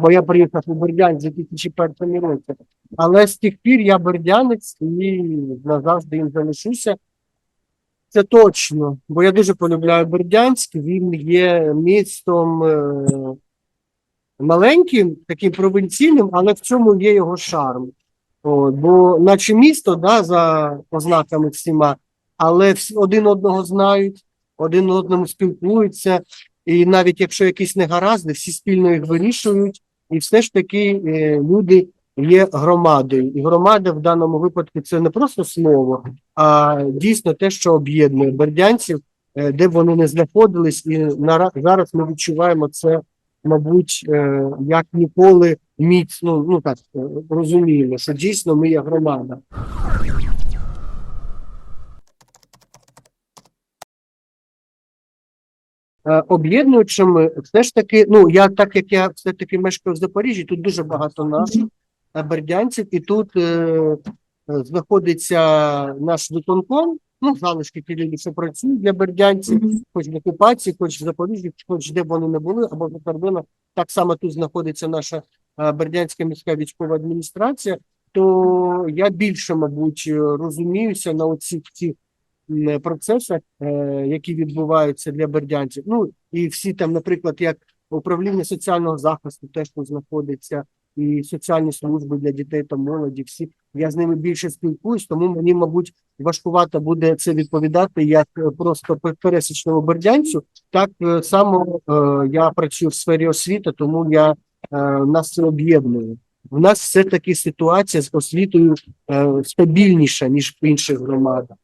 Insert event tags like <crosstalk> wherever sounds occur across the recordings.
бо я приїхав у Бердянськ у 2001 році. Але з тих пір я бердянець і назавжди їм залишуся. Це точно, бо я дуже полюбляю Бердянськ. Він є містом е, маленьким, таким провінційним, але в цьому є його шарм. От, бо, наче місто, да, за ознаками всіма, але один одного знають, один одному спілкуються, і навіть якщо якісь негаразди, всі спільно їх вирішують, і все ж таки е, люди є громадою. І громада в даному випадку це не просто слово, а дійсно те, що об'єднує бердянців, е, де б вони не знаходились, і нара- зараз ми відчуваємо це, мабуть, е, як ніколи міцно, ну так розуміємо, що дійсно ми є громада. Об'єднуючими, все ж таки, ну я так як я все таки мешкаю в Запоріжжі, тут дуже багато наших е, бердянців, і тут е, е, знаходиться наш виконком, ну залишки ті люди, що працюють для бердянців, хоч в окупації, хоч в Запоріжжі, хоч де б вони не були, або за кордоном. Так само тут знаходиться наша е, Бердянська міська військова адміністрація. То я більше, мабуть, е, розуміюся на оці ці м, процесах, е, які відбуваються для бердянців. Ну і всі там, наприклад, як управління соціального захисту, теж тут знаходиться, і соціальні служби для дітей та молоді. Всі я з ними більше спілкуюсь, тому мені, мабуть, важкувато буде це відповідати як е, просто пе- пересічному бердянцю. Так е, само я працюю в сфері освіти, тому я нас це об'єднує. В нас все таки ситуація з освітою стабільніша ніж в інших громадах.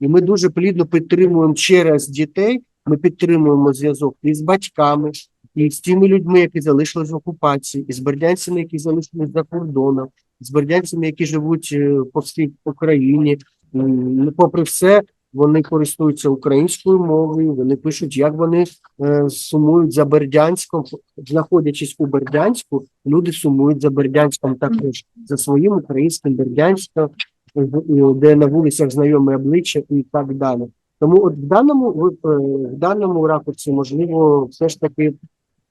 І ми дуже плідно підтримуємо через дітей. Ми підтримуємо зв'язок і з батьками, і з тими людьми, які залишились в окупації, і з бердянцями, які залишились за кордоном, з бердянцями, які живуть е, по всій Україні. Ну, Попри все, вони користуються українською мовою. Вони пишуть, як вони е, сумують за Бердянськом, знаходячись у Бердянську, люди сумують за Бердянськом також за своїм українським Бердянськом, де на вулицях знайоме обличчя і так далі. Тому от в даному е, в даному ракурсі, можливо, все ж таки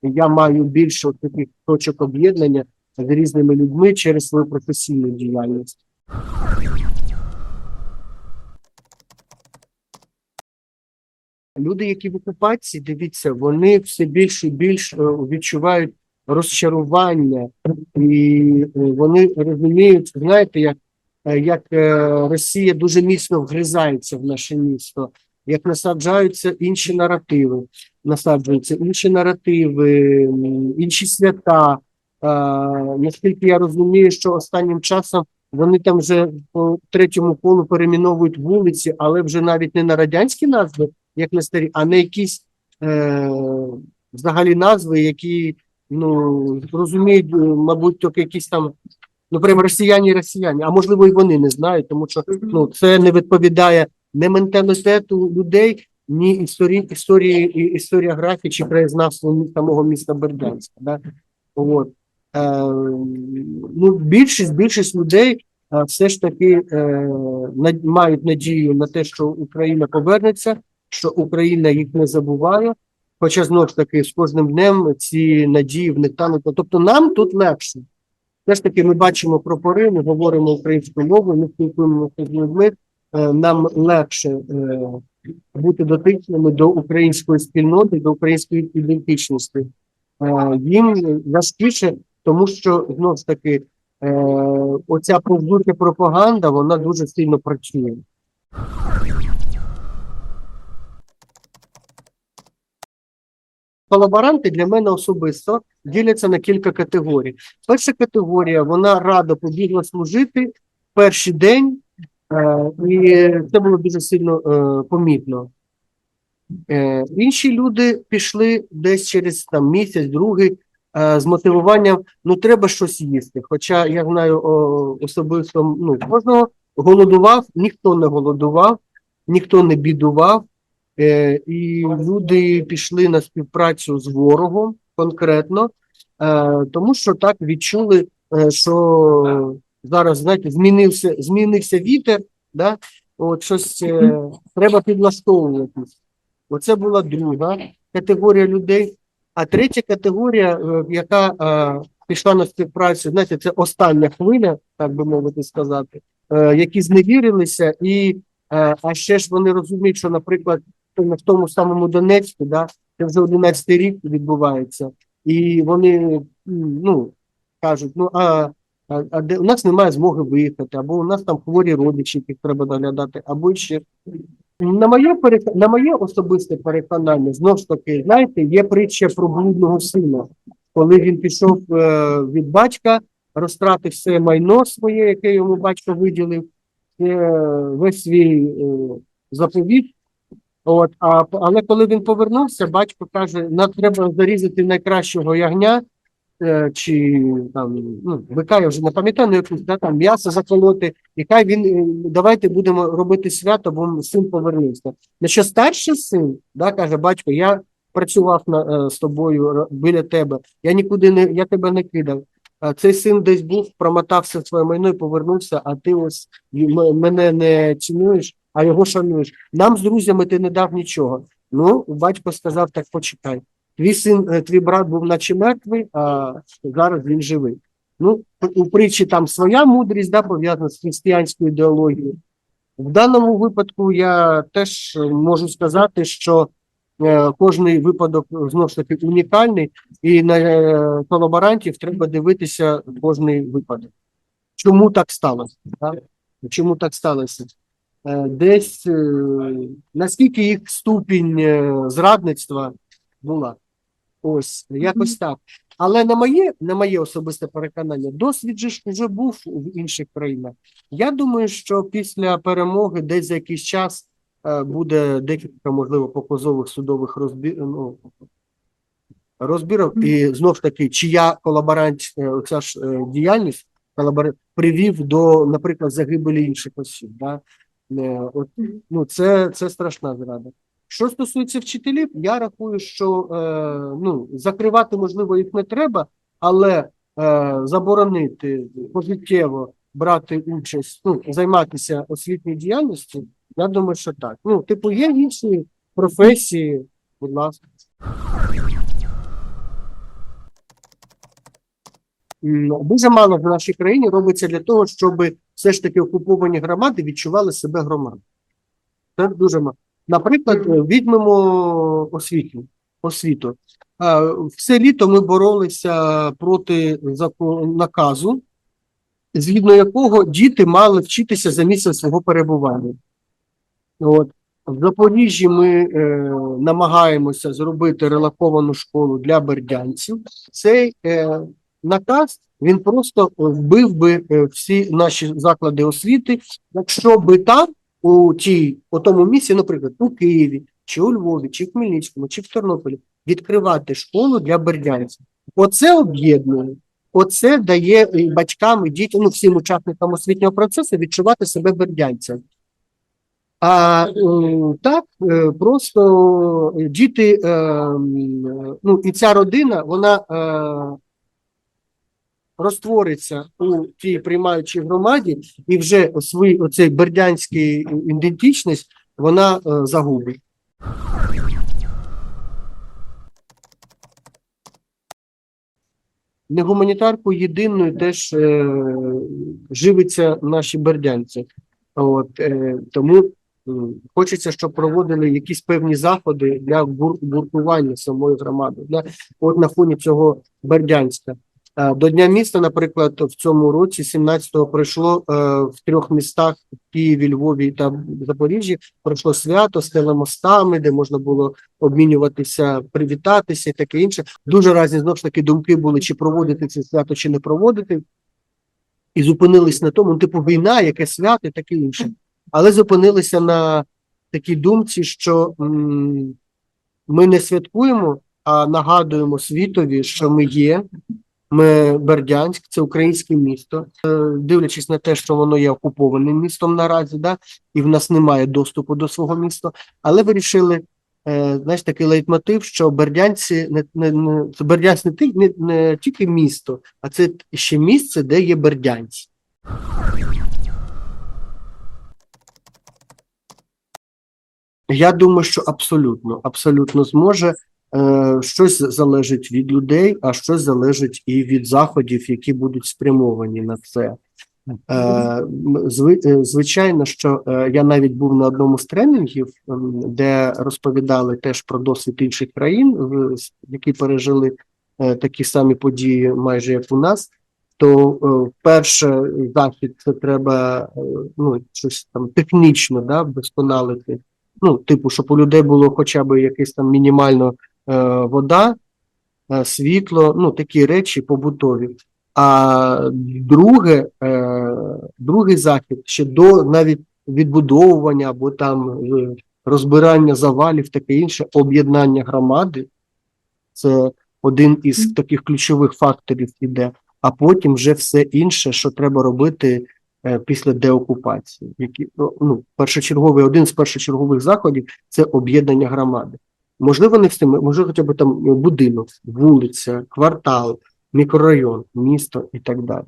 я маю більше таких точок об'єднання з різними людьми через свою професійну діяльність. Люди, які в окупації, дивіться, вони все більше і більше е, відчувають розчарування, і е, вони розуміють, знаєте, як, е, як е, Росія дуже міцно вгризається в наше місто, як насаджаються інші наративи, насаджуються інші наративи, інші свята. Е, Наскільки я розумію, що останнім часом вони там вже по третьому колу перейменовують вулиці, але вже навіть не на радянські назви, як на старі, а на якісь е, взагалі назви, які ну розуміють, е, мабуть, тільки якісь там, ну прям росіяни, росіяни, а можливо, і вони не знають, тому що ну це не відповідає не менталітету людей, ні історії, історії, і історіографії чи краєзнавству самого міста Бердянська. Да? От. Е, ну, більшість, більшість людей е, все ж таки е, над- мають надію на те, що Україна повернеться, що Україна їх не забуває. Хоча знову ж таки з кожним днем ці надії в них тануть. Тобто нам тут легше. Все ж таки, ми бачимо прапори, ми говоримо українською мовою, ми спілкуємося з людьми. Е, Нам легше е, бути дотичними до української спільноти, до української ідентичності. Е, Їм важкіше, тому що знову ж таки оця повзуча пропаганда, вона дуже сильно працює. Колаборанти для мене особисто діляться на кілька категорій. Перша категорія вона радо побігла служити перший день, е, і це було дуже сильно е, помітно. Е, інші люди пішли десь через там місяць, другий з мотивуванням: ну треба щось їсти. Хоча я знаю особисто ну, кожного голодував, ніхто не голодував, ніхто не бідував. Е, і люди пішли на співпрацю з ворогом конкретно, е, тому що так відчули, е, що зараз, знаєте, змінився, змінився вітер, да? от щось треба підлаштовуватись. Оце була друга категорія людей. А третя категорія, яка е, пішла на співпрацю, знаєте, це остання хвиля, так би мовити сказати, е, які зневірилися, і е, а ще ж вони розуміють, що, наприклад, в тому самому Донецьку, да, це вже 11 рік відбувається, і вони ну, кажуть, ну а, а, а де у нас немає змоги виїхати, або у нас там хворі родичі, яких треба доглядати, або ще. На моє, на моє особисте переконання, знову ж таки, знаєте, є притча про блудного сина, коли він пішов е, від батька, розтратив все майно своє, яке йому батько виділив, е, весь свій е, заповіт. От, а, але коли він повернувся, батько каже: нам треба зарізати найкращого ягня, е, чи там ну, бика, я вже не пам'ятаю, ну, якусь да, там м'ясо заколоти, і хай він е, давайте будемо робити свято, бо син повернувся. На що старший син да, каже: батько, я працював на, е, з тобою біля тебе, я нікуди не я тебе не кидав. А цей син десь був, промотався своє майно і повернувся, а ти ось мене не цінуєш, а його шануєш. Нам з друзями ти не дав нічого. Ну, батько сказав: так почекай. Твій син, е, твій брат був наче мертвий, а зараз він живий. Ну, у притчі там своя мудрість, да, пов'язана з християнською ідеологією. В даному випадку я теж можу сказати, що е, кожний випадок знову ж таки унікальний, і на е, колаборантів треба дивитися кожний випадок. Чому так сталося? Так? Чому так сталося? Е, Десь е, наскільки їх ступінь е, зрадництва була. Ось, якось так. Але на моє, на моє особисте переконання, досвід же ж вже був в інших країнах. Я думаю, що після перемоги десь за якийсь час буде декілька, можливо, показових судових розбір, ну, розбірок. І знов ж таки, чия колаборант, оця ж діяльність колабор... привів до, наприклад, загибелі інших осіб. Да? Е, От, ну, це, це страшна зрада. Що стосується вчителів, я рахую, що е, ну, закривати, можливо, їх не треба, але е, заборонити пожиттєво брати участь, ну, займатися освітньою діяльністю, я думаю, що так. Ну, типу, є інші професії, будь ласка. Дуже мало в нашій країні робиться для того, щоб все ж таки окуповані громади відчували себе громадою. Це дуже мало. Наприклад, візьмемо освіту. освіту. Все літо ми боролися проти наказу, згідно якого діти мали вчитися за місцем свого перебування. От. В Запоріжжі ми е, намагаємося зробити релаковану школу для бердянців. Цей е, наказ він просто вбив би е, всі наші заклади освіти, якщо би там у тій, у тому місці, наприклад, у Києві, чи у Львові, чи в Хмельницькому, чи в Тернополі, відкривати школу для бердянців. Оце об'єднує. Оце дає і батькам, і дітям, ну всім учасникам освітнього процесу відчувати себе бердянцями. А е, так, е, просто діти, е, ну і ця родина, вона е, розтвориться у тій приймаючій громаді, і вже свій оцей бердянський ідентичність вона е, загубить. Не гуманітарку єдиною теж е, живиться наші бердянці. От, е, тому м, хочеться, щоб проводили якісь певні заходи для гур- гуртування самої громади. Для, от на фоні цього Бердянська. Е, До Дня міста, наприклад, в цьому році, 17-го, пройшло е, в трьох містах в Києві, Львові та Запоріжжі, пройшло свято з телемостами, де можна було обмінюватися, привітатися і таке інше. Дуже різні знову ж таки думки були, чи проводити це свято, чи не проводити. І зупинились на тому, ну, типу, війна, яке свято, і таке інше. Але зупинилися на такій думці, що м, ми не святкуємо, а нагадуємо світові, що ми є. Ми Бердянськ, це українське місто. Е, Дивлячись на те, що воно є окупованим містом наразі, да, і в нас немає доступу до свого міста, але вирішили, е, знаєш, такий лейтмотив, що Бердянці не, не, не Бердянськ не, не, не тільки місто, а це ще місце, де є бердянці. Я думаю, що абсолютно, абсолютно зможе. Е, щось залежить від людей, а щось залежить і від заходів, які будуть спрямовані на це. Е, е, звичайно, що я навіть був на одному з тренінгів, де розповідали теж про досвід інших країн, які пережили такі самі події, майже як у нас. То перше захід це треба ну щось там технічно да, вдосконалити. Ну, типу, щоб у людей було хоча б якесь там мінімально вода, е, світло, ну такі речі побутові. А друге, е, другий захід ще до навіть відбудовування або там е, розбирання завалів, таке інше, об'єднання громади. Це один із таких ключових факторів іде. А потім вже все інше, що треба робити е, після деокупації. Які, ну, ну, першочерговий, один з першочергових заходів це об'єднання громади. Можливо, не всім, можливо, хоча б там будинок, вулиця, квартал, мікрорайон, місто і так далі.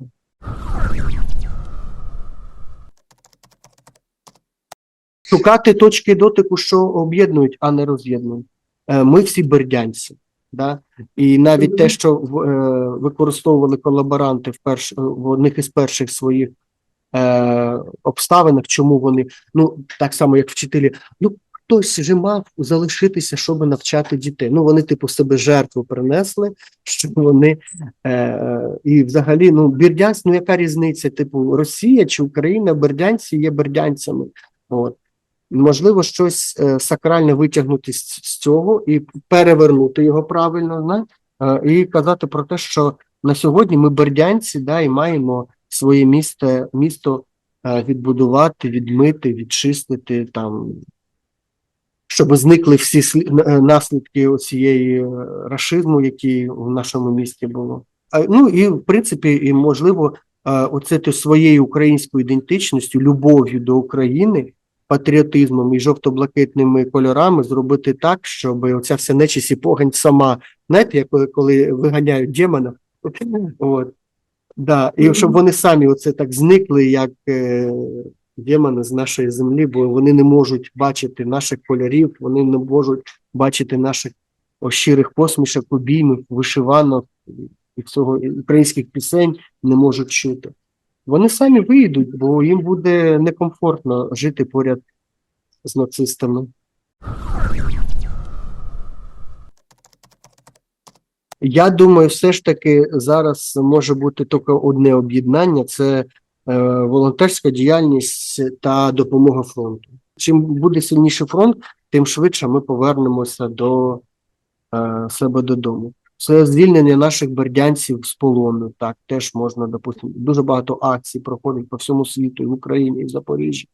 Шукати точки дотику, що об'єднують, а не роз'єднують. Е, Ми всі бердянці. Да? І навіть те, що е, використовували колаборанти в, перш, в одних із перших своїх е, обставинах, чому вони, ну так само, як вчителі, ну хтось же мав залишитися, щоб навчати дітей. Ну вони, типу, себе жертву принесли, що вони е, і взагалі, ну, бердянськ, ну яка різниця? Типу, Росія чи Україна, бердянці є бердянцями. От. Можливо, щось е, сакральне витягнути з, з цього і перевернути його правильно, зна? Е, і казати про те, що на сьогодні ми бердянці, да, і маємо своє місто, місто е, відбудувати, відмити, відчистити там, щоб зникли всі е, наслідки цієї рашизму, який в нашому місті було. Ну і в принципі, і можливо, е, оце те своєю українською ідентичністю, любов'ю до України, патріотизмом і жовто-блакитними кольорами зробити так, щоб оця вся нечисть і погань сама, знаєте, як коли- виганяють демона, <laughs> от, да, і щоб вони самі оце так зникли, як е, демони з нашої землі, бо вони не можуть бачити наших кольорів, вони не можуть бачити наших щирих посмішок, обіймів, вишиванок і всього українських пісень не можуть чути. Вони самі вийдуть, бо їм буде некомфортно жити поряд з нацистами. Я думаю, все ж таки зараз може бути тільки одне об'єднання: це волонтерська діяльність та допомога фронту. Чим буде сильніший фронт, тим швидше ми повернемося до е, себе додому. Це звільнення наших бердянців з полону. Так теж можна допустити. Дуже багато акцій проходить по всьому світу, і в Україні, і в Запоріжжі.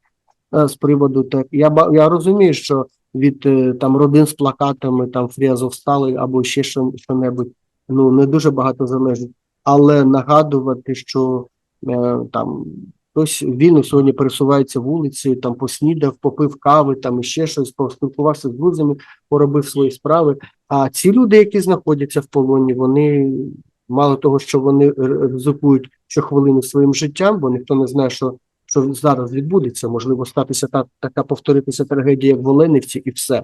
Е, З приводу так. Я я розумію, що від е, там родин з плакатами, там Фріазов стали або ще що, що-небудь, ну не дуже багато залежить. Але нагадувати, що е, там хтось вільно сьогодні пересувається вулицею, там поснідав, попив кави, там ще щось, поспілкувався з друзями, поробив свої справи. А ці люди, які знаходяться в полоні, вони мало того, що вони ризикують щохвилини своїм життям, бо ніхто не знає, що, що зараз відбудеться. Можливо, статися та, така повторитися трагедія, як в Оленівці, і все.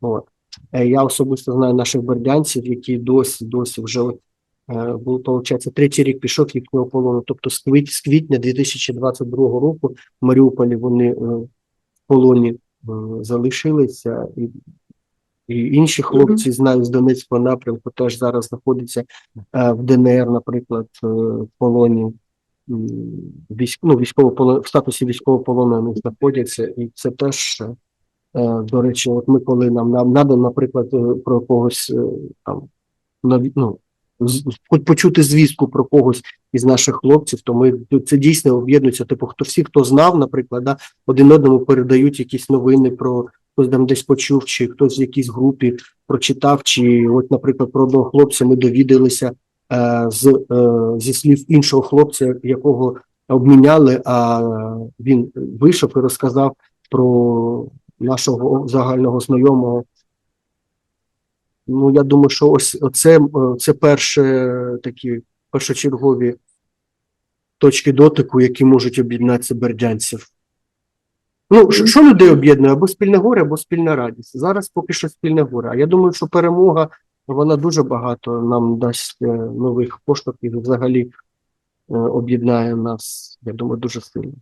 От. Е, Я особисто знаю наших бердянців, які досі, досі вже е, був, виходить, третій рік пішов їхнього полону. Тобто з квітня 2022 року в Маріуполі вони е, в полоні е, залишилися. І, і інші хлопці, знаю, з Донецького напрямку теж зараз знаходяться в ДНР, наприклад, в полоні. Військ, ну, військово в статусі військовополонених знаходяться, і це теж До речі, от ми коли нам нам надо, наприклад, про когось там ну, хоч почути звістку про когось із наших хлопців, то ми це дійсно об'єднується. Типу, хто всі, хто знав, наприклад, да, один одному передають якісь новини про хтось там десь почув, чи хтось в якійсь групі прочитав, чи от, наприклад, про одного хлопця ми довідалися е, з е, зі слів іншого хлопця, якого обміняли, а він вийшов і розказав про нашого загального знайомого. Ну, я думаю, що ось оце, е, це перше такі першочергові точки дотику, які можуть об'єднати бердянців. Ну, що людей об'єднує? Або спільне горе, або спільна радість. Зараз поки що спільне горе. А я думаю, що перемога вона дуже багато нам дасть е, нових поштовхів і взагалі е, об'єднає нас, я думаю, дуже сильно.